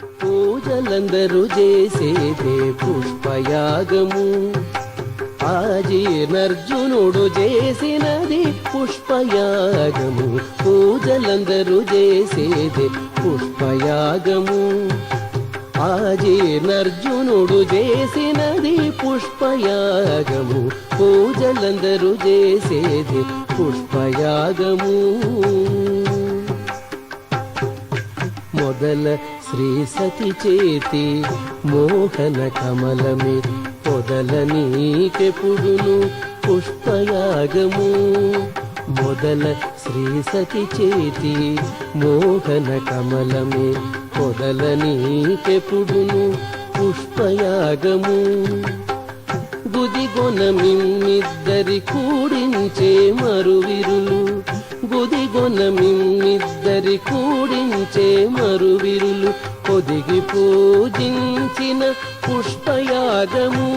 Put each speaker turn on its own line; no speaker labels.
పూజలందరూ చేసేదే పుష్పయాగము. ఆజీర్ణర్జునుడు చేసినది పుష్పయాగము. పూజలందరూ చేసేదే పుష్పయాగము. ఆజీర్ణర్జునుడు చేసినది పుష్పయాగము. పూజలందరూ చేసేది పుష్పయాగము. మొదల శ్రీ సతి చేతి మోహన కమలమే పొదల నీకెపుడును పుష్పయాగము. మొదల శ్రీ సతి చేతి మోహన కమలమే పొదల నీకెపుడును పుష్పయాగము. గుదిగొనమిద్దరి కూడించే మరువిరులు ఇద్దరి కూడించే మరువిరులు పొదిగి పూజించిన పుష్పయాగము.